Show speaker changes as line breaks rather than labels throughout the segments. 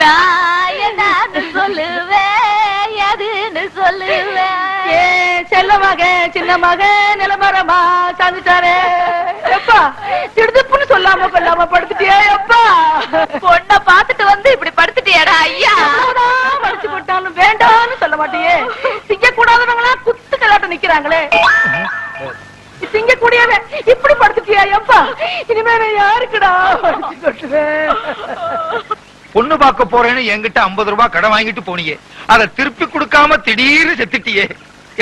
நான் என்னன்னு சொல்லுவேன் எதுன்னு சொல்லுவேன்
ஏ செல்ல மக சின்ன மக நிலமரமா சாந்துட்டாரே எப்பா திடுதுப்புன்னு சொல்லாம கொல்லாம படுத்துட்டியே எப்பா.
பொண்ண பாத்துட்டு வந்து இப்படி படுத்துட்டியாடா ஐயா.
மடிச்சு போட்டாலும் வேண்டாம்னு சொல்ல மாட்டியே. திங்க கூடாதவங்களா குத்து கலாட்டம் நிக்கிறாங்களே. திங்க கூடியவன் இப்படி படுத்துட்டியா எப்பா இனிமே நான் யாருக்குடா
பொண்ணு பார்க்க போறேன்னு என்கிட்ட 50 ரூபாய் கடன் வாங்கிட்டு போனீங்க அதை திருப்பி கொடுக்காம திடீர்னு செத்துட்டியே.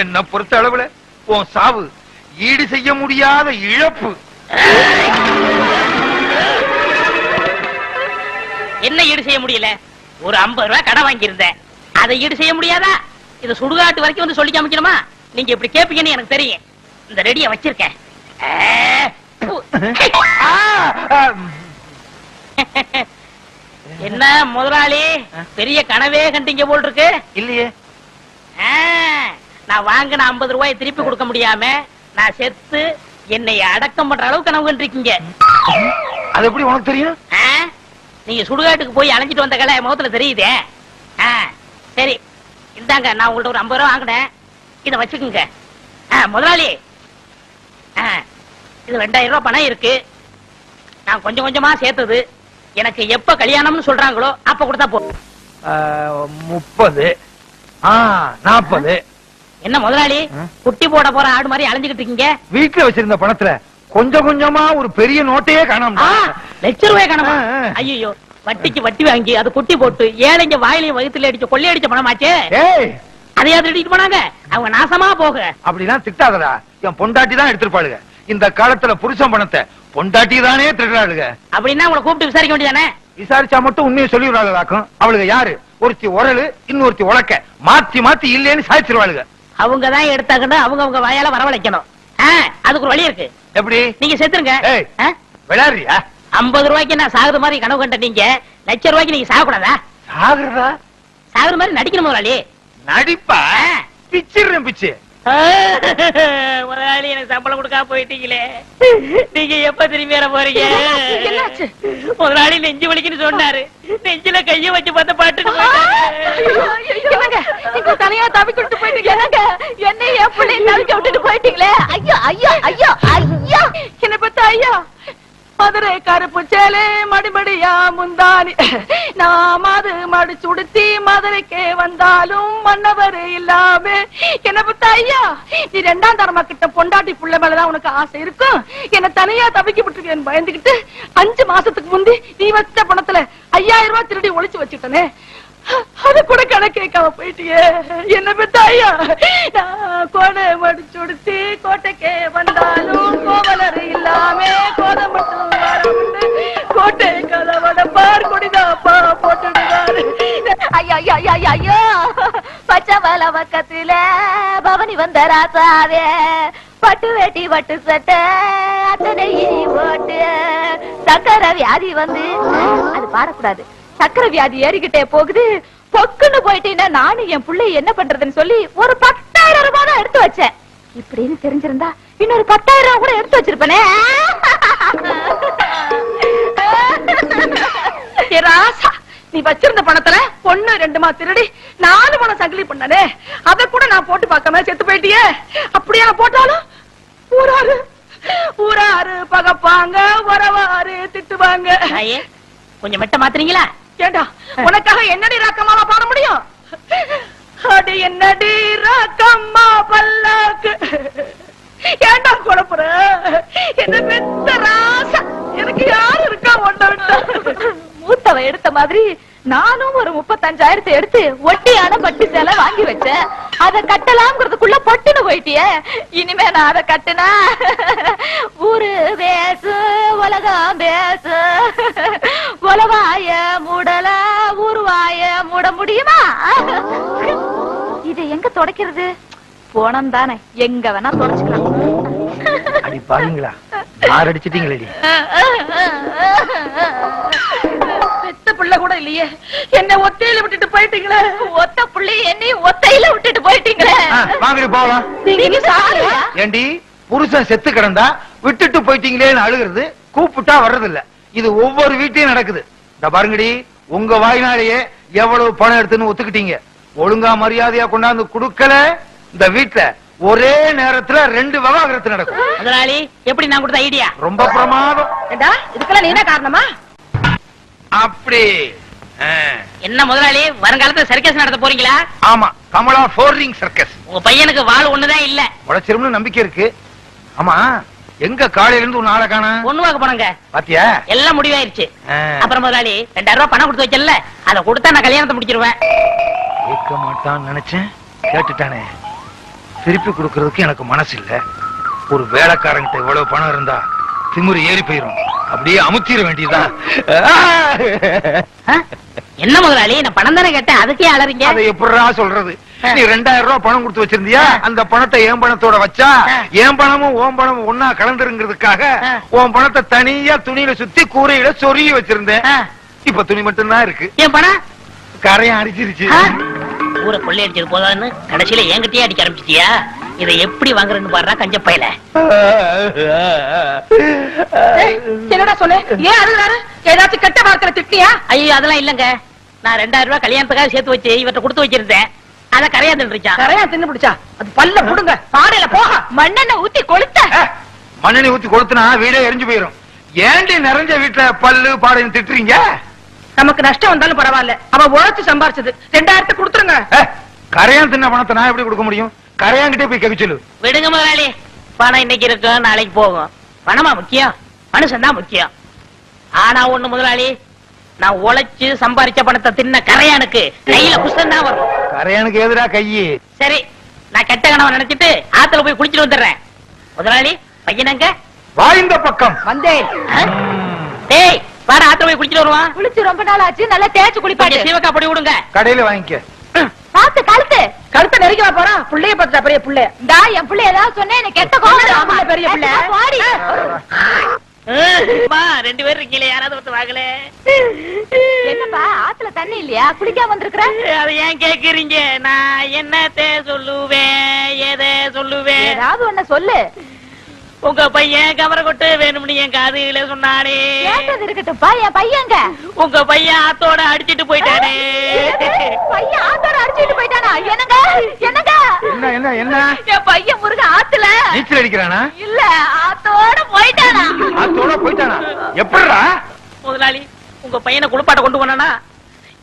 என்ன பொறுத்த அளவுல? உன் சாவு ஈடு செய்ய முடியாத இழப்பு.
என்ன ஈடு செய்ய முடியல? ஒரு 50 ரூபாய் கடன் வாங்கியிருந்தேன். அதை ஈடு செய்ய முடியாதா? இது சுடுகாட்டு வரைக்கும் வந்து சொல்லி காமிக்கணுமா நீங்க இப்படி கேப்பீங்கன்னு எனக்கு தெரியும். இந்த ரெடிய வச்சிருக்கேன். என்ன முதலாளி? பெரிய கனவே கண்டீங்க போல் இருக்கு
இல்லையே
நான் வாங்கின 50 ரூபாயை திருப்பி கொடுக்க முடியாம நான் செத்து என்னை அடக்கம் பண்ற அளவுக்கு கனவு கண்டிருக்கீங்க.
அது எப்படி உனக்கு தெரியும்?
நீங்க சுடுகாட்டுக்கு போய் அலைஞ்சிட்டு வந்த கலை முகத்துல தெரியுதே. சரி. இந்தாங்க நான் உங்கள்ட்ட ஒரு 50 ரூபா வாங்கினேன். இத வச்சுக்குங்க. முதலாளி இது ரெண்டாயிரம் ரூபாய் பணம் இருக்கு. நான் கொஞ்சம் கொஞ்சமா சேர்த்தது. எனக்கு எப்ப கல்யாணம்னு சொல்றாங்களோ அப்ப கொடுத்தா போ
முப்பது. நாற்பது
என்ன முதலாளி? குட்டி போட போற ஆடு மாதிரி அலைஞ்சுக்கிட்டு இருக்கீங்க.
வீட்டுல வச்சிருந்த பணத்துல கொஞ்சம் கொஞ்சமா ஒரு பெரிய நோட்டையே காணாம
லட்ச ரூபாய் கணமா. ஐயோ வட்டிக்கு வட்டி வாங்கி அது குட்டி போட்டு ஏழைங்க வாயிலையும் வயித்துல அடிச்சு கொள்ளையடிச்ச பணமாச்சே? அதையா திருடிட்டு போனாங்க? அவங்க நாசமா போக.
அப்படிலாம் திட்டாதடா. என் பொண்டாட்டி தான் எடுத்திருப்பாளுங்க இந்த காலத்துல புருஷன் பணத்தை பொண்டாட்டி தானே திருடுறாளுங்க
அப்படின்னா உங்களை கூப்பிட்டு விசாரிக்க வேண்டியதானே?
விசாரிச்சா மட்டும் உண்மையை சொல்லிடுறாளுக்கும் அவளுங்க யாரு? ஒருத்தி உரலு இன்னொருத்தி உலக்க. மாத்தி மாத்தி இல்லேன்னு சாய்ச்சிருவாளுங்க
அவங்க தான் எடுத்தாங்கன்னு அவங்க அவங்க வாயால வரவழைக்கணும். அதுக்கு ஒரு வழி இருக்கு.
எப்படி?
நீங்க செத்துருங்க?
விளையாடுறியா?
ஐம்பது ரூபாய்க்கு நான் சாகுற மாதிரி கனவு கண்ட நீங்க? லட்ச ரூபாய்க்கு நீங்க சாகக்கூடாதா?
சாகுறதா?
சாகுற மாதிரி நடிக்கணும் முதலாளி.
நடிப்பா. பிச்சிடுறேன் பிச்சு.
ஆ, முதலாளி எனக்கு சம்பளம் கொடுக்காம போயிட்டீங்களே. நீங்க எப்ப திரும்பி வர போறீங்க?
என்னாச்சு?
முதலாளி நெஞ்சு வலிக்குன்னு சொன்னாரு. நெஞ்சில கைய வச்சு பார்த்த பாட்டு
தனியா தவிக்கிட்டு போயிட்டீங்க.
என்னை என் தவிக்க விட்டுட்டு போயிட்டீங்களே? ஐயோ ஐயோ ஐயோ ஐயோ.
என்ன பத்த ஐயா. மதுரை கருப்பு சேலே மடிமடியா முந்தானி. நாம் மது மடி சுடுத்தி மதுரைக்கே வந்தாலும் மன்னவர் இல்லாம. என்ன பத்த ஐயா நீ ரெண்டாம் தரமா கிட்ட பொண்டாட்டி புள்ள மேலதான் உனக்கு ஆசை இருக்கும்? என்ன தனியா தவிக்க விட்டுருக்கேன் பயந்துகிட்டு அஞ்சு மாசத்துக்கு முந்தி நீ வச்ச பணத்துல ஐயாயிரம் ரூபாய் திருடி ஒழிச்சு வச்சுட்டனே. அது கூட கணக்கு கேட்காம போயிட்டியே. என்ன பெத்த ஐயா நான் கோடை மடிச்சுடுத்தி கோட்டைக்கே வந்தாலும் கோவலர் இல்லாம கோதை மட்டும் கோட்டை கதவட பார் கொடிதாப்பா போட்டுடுவாரு.
ஐயோ ஐயோ ஐயா ஐயோ, பச்சை வல பக்கத்துல பவனி வந்த ராசாவே. பட்டு வேட்டி பட்டு சட்டை அத்தனை போட்டு ஓட்டு. சக்கரை வியாதி வந்து அது பாடக்கூடாது. சக்கரை வியாதி ஏறிக்கிட்டே போகுது. பொக்குன்னு போயிட்டீங்கன்னா நானும் என் புள்ளை என்ன பண்றதுன்னு சொல்லி ஒரு பத்தாயிரம் ரூபாய் தான் எடுத்து வச்சேன். இப்படின்னு தெரிஞ்சிருந்தா இன்னொரு பத்தாயிரம் ரூபாய் கூட எடுத்து வச்சிருப்பேனே.
ராசா நீ வச்சிருந்த பணத்துல பொண்ணு ரெண்டுமா திருடி நாலு பணம் சங்கிலி பண்ணனே. அத கூட நான் போட்டு பார்க்காம செத்து போயிட்டியே. அப்படியே போட்டாலும்? ஊராரு ஊராரு பகப்பாங்க உறவாரு திட்டுவாங்க.
ஐயே கொஞ்சம் மெட்ட மாத்துறீங்களா?
ஏண்டா உனக்காக என்னடி ராக்கம்மாவா பாட முடியும்? அடி என்னடி ராக்கம்மா பல்லாக்கு. ஏண்டா குழப்புற? என்ன பெத்த ராசா. எனக்கு யாரு இருக்கா ஒன்ன விட்டா?
மூத்தவ எடுத்த மாதிரி நானும் ஒரு முப்பத்தஞ்சாயிரத்தை எடுத்து ஒட்டியான பட்டு சேலை வாங்கி வச்சேன். அதை கட்டலாம்ங்கிறதுக்குள்ள பொட்டுன்னு போயிட்டியே. இனிமே நான் அதை கட்டுனா ஊரு பேசு உலகம் பேசு உலவாய மூடல ஊருவாய மூட முடியுமா? இது எங்க தொடக்கிறது? போனம் தானே எங்க வேணா தொடச்சுக்கலாம்
அடி பாருங்களா யார் அடிச்சிட்டீங்களேடி
பெத்த பிள்ளை கூட இல்லையே. என்ன ஒத்தையில விட்டுட்டு போயிட்டீங்களே.
ஒத்த புள்ளி என்னையும் ஒத்தையில விட்டுட்டு போயிட்டீங்களே.
வாங்கடி
சாரியா
ஏண்டி புருஷன் செத்து கிடந்தா விட்டுட்டு போயிட்டீங்களேன்னு அழுகிறது கூப்பிட்டா வர்றதில்ல. இது ஒவ்வொரு வீட்லயும் நடக்குது. இந்த பாருங்கடி உங்க வாய்னாலேயே எவ்வளவு பணம் எடுத்துன்னு ஒத்துக்கிட்டீங்க. ஒழுங்கா மரியாதையா கொண்டாந்து கொடுக்கல. இந்த வீட்ல ஒரே நேரத்துல ரெண்டு விவாகரத்து நடக்கும்.
முதலாளி எப்படி நான் கொடுத்த ஐடியா
ரொம்ப பிரமாதம்.
ஏண்டா இதுக்கெல்லாம் நீ என்ன காரணமா?
அப்படி.
என்ன முதலாளி வருங்காலத்துல சர்க்கஸ் நடத்த போறீங்களா?
ஆமா கமலா ஃபோர்ரிங் சர்க்கஸ்
உங்க பையனுக்கு வாழ் ஒண்ணுதான் இல்ல.
உழைச்சிரும்னு நம்பிக்கை இருக்கு. ஆமா எங்க காலையில இருந்து உன் ஆளை காணா?
பொண்ணு பார்க்க போனங்க.
பாத்தியா?
எல்லாம் முடிவாயிருச்சு. அப்புறம் முதலாளி ரெண்டாயிரம் ரூபாய் பணம் கொடுத்து வச்சல அதை கொடுத்தா நான் கல்யாணத்தை முடிச்சிருவேன்.
கேட்க மாட்டான்னு நினைச்சேன். கேட்டுட்டானே. திருப்பி கொடுக்கறதுக்கு எனக்கு மனசு இல்ல ஒரு வேலைக்காரங்கிட்ட இவ்வளவு பணம் இருந்தா திமிரு ஏறி போயிரும். அப்படியே அமுத்திர வேண்டியதுதான்?
என்ன முதலாளி? நான் பணம் தானே கேட்டேன். அதுக்கே அலறீங்க.
அதை எப்படிடா சொல்றது? நீ ரெண்டாயிரம் ரூபாய் பணம் கொடுத்து வச்சிருந்தியா? அந்த பணத்தை என் பணத்தோட வச்சா. என் பணமும் உன் பணமும் ஒன்னா கலந்துருங்கிறதுக்காக. உன் பணத்தை தனியா துணியில சுத்தி கூரையில சொருகி வச்சிருந்தேன். இப்ப துணி மட்டும்தான் இருக்கு.
என் பணம்?
கரையும் அடிச்சிருச்சு?
ஊரை கொள்ளையடிச்சது போதான்னு கடைசியில என்கிட்டயே அடிக்க ஆரம்பிச்சிட்டியா? இதை எப்படி வாங்குறேன்னு பாடுறா கஞ்ச பையல.
என்னடா சொல்லு ஏன் அழுகுறாரு? ஏதாச்சும் கெட்ட வார்த்தையில திட்டியா?
ஐயோ அதெல்லாம் இல்லங்க. நான் ரெண்டாயிரம் ரூபாய் கல்யாணத்துக்காக சேர்த்து வச்சு இவர்ட்ட கொடுத்து வச்சிருந்தேன். அத கரையா தின்றுச்சான்
கரையா தின்னு பிடிச்சா அது பல்ல புடுங்க. பாடையில போக.
மண்ணெண்ண ஊத்தி கொளுத்த.
மண்ணெண்ணி ஊத்தி கொடுத்தனா வீடே எரிஞ்சு போயிரும். ஏண்டி நிறைஞ்ச வீட்டுல பல்லு பாடைன்னு திட்டுறீங்க?
நமக்கு நஷ்டம் வந்தாலும் பரவாயில்ல. அவ உழைச்சு சம்பாரிச்சது. ரெண்டாயிரத்தை கொடுத்துருங்க.
கரையான் தின்ன பணத்தை நான் எப்படி கொடுக்க முடியும்? கரையான்கிட்டே போய் கேட்க சொல்லு
விடுங்க முதலாளி. பணம் இன்னைக்கு இருக்கும் நாளைக்கு போகும். பணமா முக்கியம்? மனுஷன் தான் முக்கியம். ஆனா ஒண்ணு முதலாளி நான் உழைச்சு சம்பாரிச்ச பணத்தை தின்ன கரையானுக்கு கையில புஷ்டம் தான் வரும்.
கரையானுக்கு எதிரா கையி.
சரி நான் கெட்ட கனவை நினைச்சிட்டு ஆத்துல போய் குளிச்சிட்டு வந்துடுறேன். முதலாளி பையனங்க
வாய்ந்த பக்கம்.
வந்தேன்?
டேய் வாடா ஆத்துல போய் குளிச்சிட்டு வருவான்.
குளிச்சு ரொம்ப நாள் ஆச்சு நல்லா தேய்ச்சு குளிப்பாட்டு.
சீவக்கா பொடி விடுங்க.
கடையில வாங்கிக்க.
பார்த்து கழுத்து.
கழுத்தை நெருங்கி போறான். புள்ளைய பார்த்தா பெரிய புள்ளைய
டா என் பிள்ளை ஏதாவது சொன்னேன் எனக்கு கெட்ட கோவம்
ஆமா, பெரிய பிள்ளை.
பாடி
அம்மா, ரெண்டு பேரும் இருக்கீங்களே யாராவது ஒருத்தர் வாங்கல
என்னப்பா ஆத்துல தண்ணி இல்லையா? குளிக்காம வந்திருக்கிற?
அதை ஏன் கேக்குறீங்க? நான் என்னத்த சொல்லுவேன் எதை சொல்லுவேன்
ஏதாவது ஒண்ணு சொல்லு.
உங்க பையன் கவர கொட்டு வேணும்னு என் காதுல சொன்னானே.
கேட்டது இருக்கட்டும்ப்பா என் பையங்க.
உங்க பையன் ஆத்தோட அடிச்சிட்டு போயிட்டானே.
பையன் ஆத்தோட அடிச்சுட்டு போயிட்டானா? என்னங்க? என்னங்க?
என்ன என்ன என்ன?
என் பையன் முருக ஆத்துல.
நீச்சல் அடிக்கிறானா?
இல்ல ஆத்தோட போயிட்டானா?
அதோட போயிட்டானா? எப்படிடா?
முதலாளி உங்க பையனை குளிப்பாட்ட கொண்டு போனானா?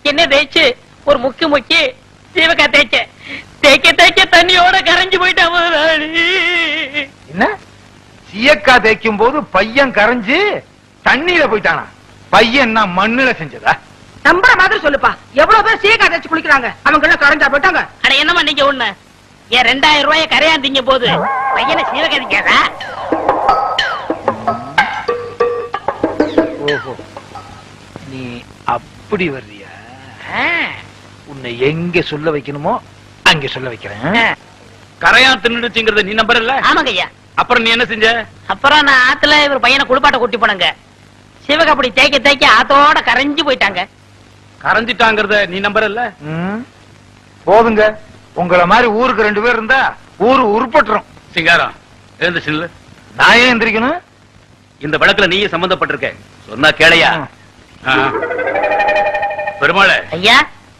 என்ன தேய்ச்சு ஒரு முக்கி முக்கி சீவக்கா தேய்ச்ச தேய்க்க தேய்க்க தண்ணியோட கரைஞ்சு போயிட்டான் முதலாளி.
என்ன? சீயக்கா தேய்க்கும் போது பையன் கரைஞ்சு தண்ணியில போயிட்டானா? பையன் என்ன மண்ணுல செஞ்சதா?
நம்புற மாதிரி சொல்லுப்பா. எவ்வளவு பேர் சீக்கா தேய்ச்சு குளிக்கிறாங்க? அவங்க எல்லாம் கரைஞ்சா போயிட்டாங்க.
அட என்னம்மா நீங்க ஒண்ணு என் ரெண்டாயிரம் ரூபாய கரையாந்தீங்க போது பையனை சீவகதிக்காதா
ஓஹோ. நீ அப்படி வர்றியா? உன்னை எங்க சொல்ல வைக்கணுமோ அங்க சொல்ல வைக்கிறேன்.
கரையா தின்னுடுச்சுங்கிறத நீ நம்பர் இல்ல
ஆமாங்க ஐயா
அப்புறம் நீ என்ன செஞ்ச?
அப்புறம் நான் ஆத்துல இவர் பையனை குளிப்பாட்ட கூட்டி போனங்க. சிவகப்படி தேய்க்க தேய்க்க ஆத்தோட கரைஞ்சு போயிட்டாங்க.
கரைஞ்சிட்டாங்கிறத நீ நம்பர் இல்ல
ம். போதுங்க. உங்கள மாதிரி ஊருக்கு ரெண்டு பேர் இருந்தா ஊரு உருப்பட்டுரும்.
சிங்காரம் எழுந்து சில்லு.
நான் ஏன் எந்திரிக்கணும்?
இந்த வழக்குல நீயே சம்பந்தப்பட்டிருக்க. சொன்னா கேளையா? பெருமாளே
ஐயா?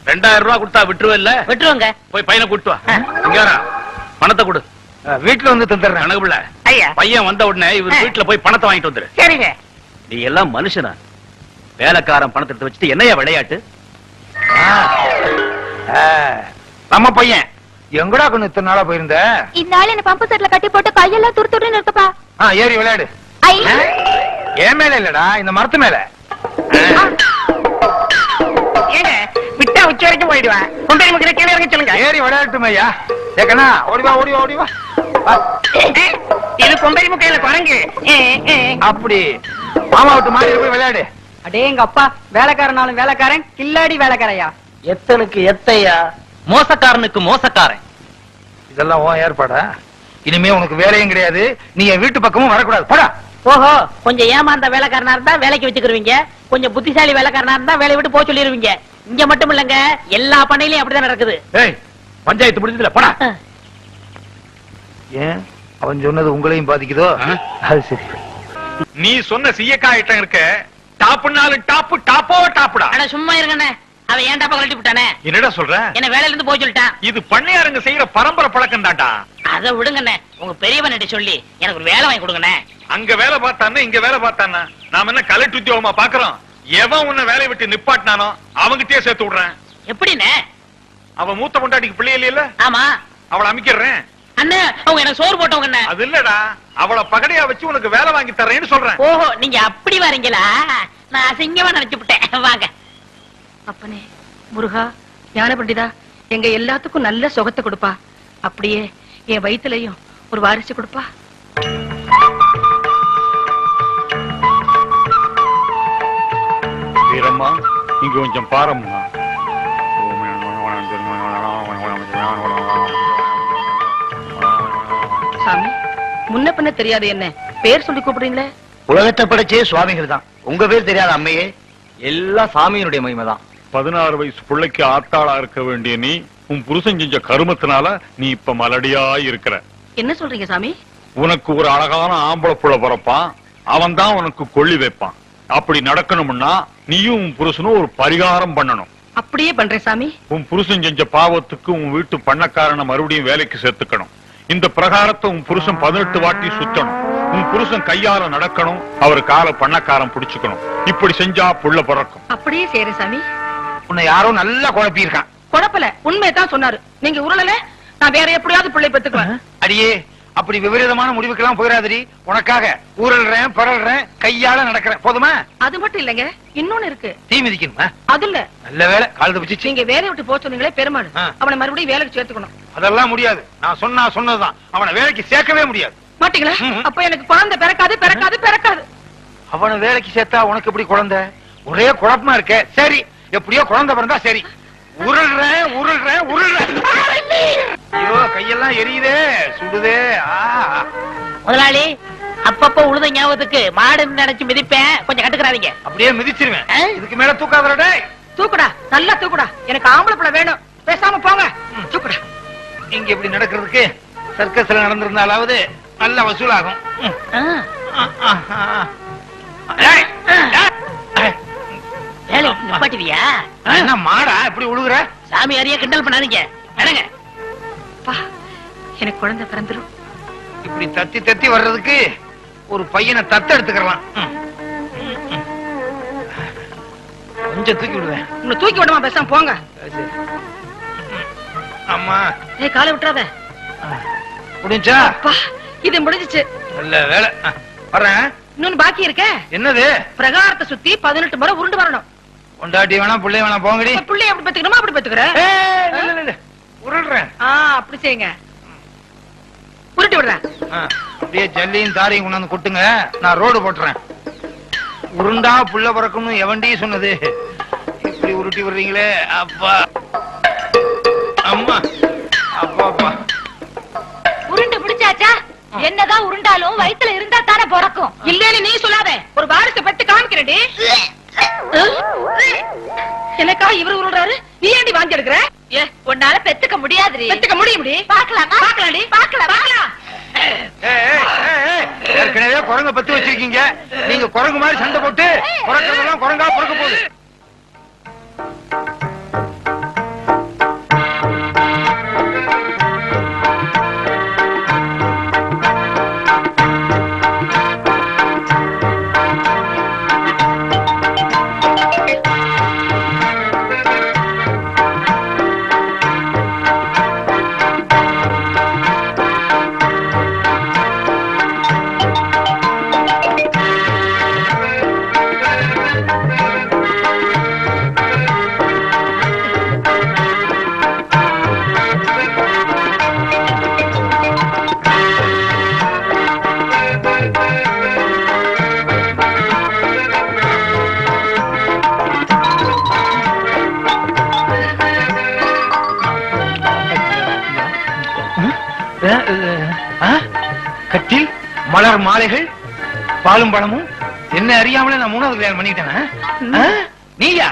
ரெண்டாயிரம் ரூபாய் கொடுத்தா விட்டுருவ இல்ல
விட்டுருவோங்க.
போய் பையனை கூட்டு வா. சிங்காரம் பணத்தை கொடு.
வீட்டுல வந்து தந்துடுறேன்.
ஐயா.
பையன் வந்த உடனே இவர் வீட்டுல போய் பணத்தை வாங்கிட்டு வந்துரு.
சரிங்க.
நீ எல்லாம் மனுஷனா? வேலைக்காரன் பணத்தை எடுத்து வச்சுட்டு என்னையா விளையாட்டு?
நம்ம பையன். எங்கடா கொண்டு இத்தனை நாளா போயிருந்த?
இந்நாள் என்ன பம்பு செட்ல கட்டி போட்டு கையெல்லாம் துரு துரு நிறுத்தப்பா.
ஆ, ஏறி விளையாடு. என் மேல இல்லடா இந்த மரத்து மேல.
ஏங்க விட்டா உச்சி வரைக்கும் போயிடுவேன். கொண்டு கீழே இறங்க சொல்லுங்க.
ஏறி விளையாட்டுமே ஐயா ஏக்கண்ணா ஓடி வா ஓடி வா ஓடி வா வா.
இது கொம்பரி முக்கையில குரங்கு.
அப்படி. மாமா விட்டு மாடி போய் விளையாடு.
அடே எங்க அப்பா வேலைக்காரனாலும் வேலைக்காரன் கில்லாடி வேலைக்காரையா?
எத்தனுக்கு எத்தையா? மோசக்காரனுக்கு மோசக்காரன்.
இதெல்லாம் உன் ஏற்பாடா? இனிமே உனக்கு வேலையும் கிடையாது. நீ என் வீட்டு பக்கமும் வரக்கூடாது. போடா.
ஓஹோ கொஞ்சம் ஏமாந்த வேலைக்காரனா இருந்தா வேலைக்கு வச்சுக்கிருவீங்க. கொஞ்சம் புத்திசாலி வேலைக்காரனா இருந்தா வேலையை விட்டு போக சொல்லிருவீங்க. இங்க மட்டும் இல்லங்க எல்லா பண்ணையிலயும் அப்படிதான் நடக்குது.
ஏய் பஞ்சாயத்து முடிஞ்சதுல போடா.
ஏன்? அவன் சொன்னது உங்களையும் பாதிக்குதோ? அது சரி.
நீ சொன்ன சீயக்காய் ஐட்டம் இருக்க டாப்புனாலும் டாப்பு டாப்போ டாப்புடா.
அட சும்மா இருங்கண்ணே. அவன் ஏன்டா கழட்டி விட்டானே?
என்னடா சொல்ற?
என்ன வேலையில இருந்து போக சொல்லிட்டான்
இது பண்ணையாருங்க செய்யற பரம்பரை பழக்கம் தான்டா
அதை விடுங்கண்ணே. உங்க பெரியவன்கிட்ட சொல்லி எனக்கு ஒரு வேலை வாங்கி கொடுங்கண்ணே.
அங்க வேலை பார்த்தான்னா இங்க வேலை பார்த்தானா நாம என்ன கலெக்டர் உத்தியோகமா பாக்குறோம்? எவன் உன்னை வேலையை விட்டு நிப்பாட்டினானோ அவங்கிட்டயே சேர்த்து விடுறேன்.
எப்படிண்ணே?
அவன் மூத்த பொண்டாட்டிக்கு பிள்ளை இல்லையில
ஆமா.
அவளை அமைக்கிறேன்
அண்ணே அவங்க எனக்கு சோறு போட்டவங்கண்ணே
அது இல்லடா. அவளை பகடையா வச்சு உனக்கு வேலை வாங்கி தரேன்னு சொல்றேன்.
ஓஹோ நீங்க அப்படி வரீங்களா? நான் அசிங்கமா நினைச்சு விட்டேன். வாங்க.
அப்பனே முருகா ஞான பண்டிதா எங்க எல்லாத்துக்கும் நல்ல சுகத்தை கொடுப்பா. அப்படியே என் வயித்துலயும் ஒரு வாரிசு கொடுப்பா.
வீரம்மா இங்க கொஞ்சம் பாரம்மா.
சாமி முன்ன பின்ன தெரியாது என்ன? பேர் சொல்லி கூப்பிடுறீங்களே?
உலகத்தை படைச்சே சுவாமிகள் தான். உங்க பேர் தெரியாத அம்மையே
எல்லாம் சாமியினுடைய மகிமை தான்.
பதினாறு வயசு பிள்ளைக்கு ஆத்தாளா இருக்க வேண்டிய நீ உன் புருஷன் செஞ்ச கருமத்தினால நீ இப்ப மலடியா இருக்கிற.
என்ன சொல்றீங்க சாமி?
உனக்கு ஒரு அழகான ஆம்பளை புள்ள பிறப்பான் அவன் தான் உனக்கு கொள்ளி வைப்பான். அப்படி நடக்கணும்னா நீயும் உன் புருஷனும் ஒரு பரிகாரம் பண்ணணும்.
அப்படியே பண்றேன் சாமி.
உன் புருஷன் செஞ்ச பாவத்துக்கு உன் வீட்டு பண்ணக்காரனை மறுபடியும் வேலைக்கு சேர்த்துக்கணும். இந்த பிரகாரத்தை உன் புருஷன் பதினெட்டு வாட்டி சுத்தணும். உன் புருஷன் கையால நடக்கணும். அவர் கால பண்ணக்காரன் புடிச்சுக்கணும். இப்படி செஞ்சா புள்ள பிறக்கும்.
அப்படியே செய்யறேன் சாமி.
உன்னை யாரோ நல்லா குழப்பி இருக்கான்
குழப்பல. உண்மையதான் சொன்னாரு. நீங்க உருளல. நான் வேற எப்படியாவது பிள்ளை பெத்துக்குவேன்
அடியே அப்படி விபரீதமான முடிவுக்கெல்லாம் போயிடாதடி உனக்காக ஊரல்றேன் பரல்றேன் கையால நடக்கிறேன். போதுமா?
அது மட்டும் இல்லைங்க. இன்னொன்னு இருக்கு.
தீ மிதிக்கணுமா?
அது இல்ல.
நல்ல வேலை காலத்தை பிடிச்சிச்சு
நீங்க வேலையை விட்டு போக சொன்னீங்களே பெருமாள். அவனை மறுபடியும் வேலைக்கு சேர்த்துக்கணும்.
அதெல்லாம் முடியாது. நான் சொன்னா சொன்னதுதான். அவனை வேலைக்கு சேர்க்கவே முடியாது.
மாட்டீங்களா. அப்ப எனக்கு குழந்தை பிறக்காது பிறக்காது பிறக்காது.
அவனை வேலைக்கு சேர்த்தா உனக்கு எப்படி குழந்தை? ஒரே குழப்பமா இருக்க. சரி. எப்படியோ குழந்தை பிறந்தா சரி. உருள்றேன் உருள்றேன் உருள்றேன் ஐயோ கையெல்லாம் எரியுதே சுடுதே. ஆ.
முதலாளி அப்பப்ப உழுத ஞாபகத்துக்கு மாடு நினைச்சு மிதிப்பேன். கொஞ்சம் கட்டுக்கிறாதீங்க
அப்படியே மிதிச்சிருவேன்? இதுக்கு மேல தூக்காதடா
தூக்குடா நல்லா தூக்குடா. எனக்கு ஆம்பளை பிள்ளை வேணும். பேசாம போங்க. தூக்குடா.
இங்க இப்படி நடக்கிறதுக்கு சர்க்கஸ்ல நடந்திருந்தாலாவது நல்ல வசூலாகும்.
நிப்பாட்டுவியா?
மாடா இப்படி உழுகுற?
சாமி அறிய கிண்டல் பண்ணாதீங்க. நடங்க.
அப்பா எனக்கு குழந்தை பிறந்துரும்.
இப்படி தத்தி தத்தி வர்றதுக்கு ஒரு பையனை தத்த எடுத்துக்கலாம். கொஞ்சம் தூக்கி விடுவேன்.
உன்னை தூக்கி விடுமா பேசாம போங்க.
அம்மா.
ஏய் காலை விட்டுறாத.
முடிஞ்சா?
அப்பா இது முடிஞ்சிச்சு.
நல்ல வேலை. ஆ, வர்றேன்.
இன்னொன்னு பாக்கி இருக்க.
என்னது?
பிரகாரத்தை சுத்தி பதினெட்டு முறை உருண்டு வரணும்.
பொண்டாட்டி வேணாம் பிள்ளை வேணாம் போங்கடி.
பிள்ளைய அப்படி பெத்துக்கணுமா அப்படி பெத்துக்கிற
உருள்றேன்
ஆ அப்படி செய்யுங்க. உருட்டி விடுறேன்.
ஆ, அப்படியே ஜல்லியும் தாரையும் கொண்டாந்து கொட்டுங்க. நான் ரோடு போட்டுறேன். உருண்டா புள்ள பிறக்கணும் எவன்டி சொன்னது? இப்படி உருட்டி விடுறீங்களே அப்பா. அம்மா. அப்பா அப்பா.
உருண்டு பிடிச்சாச்சா? என்னதான் உருண்டாலும் வயித்துல இருந்தா தானே பிறக்கும்.
இல்லன்னு நீ சொல்லாத. ஒரு வாரிசை பெத்து காமிக்கிறடி எனக்கா இவர் உருள்றாரு? நீ ஏண்டி வாங்கி எடுக்கிற?
உன்னால பெத்துக்க முடியாதுடி.
பெத்துக்க முடியும்டி.
பாக்கலாமா
பாக்கலாம்டி
பாக்கலாம் பாக்கலாம்
ஏய், ஏய், ஏய், ஏய். ஏற்கனவே குரங்க பத்து வச்சிருக்கீங்க. நீங்க குரங்கு மாதிரி சண்டை போட்டு குரங்கிறதெல்லாம் குரங்கா பிறக்க போகுது. மலர் மாலைகள் பாலும் பழமும் என்ன அறியாமலே நான் மூணாவது கல்யாணம் பண்ணிக்கிட்டேனா? ஆ? நீயா?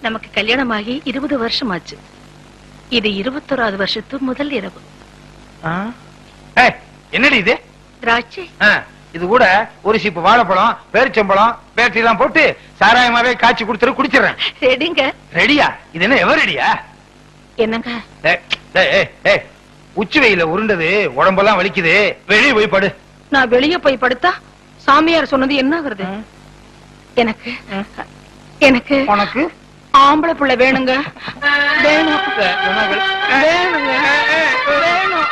நமக்கு கல்யாணம் ஆகி இருபது வருஷம் ஆச்சு இது இருபத்தோராது வருஷத்து முதல் இரவு.
என்னடி இது?
திராட்சை.
இது கூட ஒரு சீப்பு வாழைப்பழம் பேரிச்சம்பழம் பேட்டரி எல்லாம் போட்டு சாராயமாவே காய்ச்சி கொடுத்துரு குடிச்சிடுறேன்.
ரெடிங்க.
ரெடியா? இது என்ன எவர் ரெடியா?
என்னங்க?
உச்சி வெயில உருண்டது உடம்பெல்லாம் வலிக்குது. வெளியே போய் படு.
நான் வெளிய போய் படுத்தா சாமியார் சொன்னது என்ன ஆகுறது எனக்கு எனக்கு
உனக்கு?
ஆம்பளை புள்ள வேணுங்க. வேணும். வேணுங்க. வேணும்.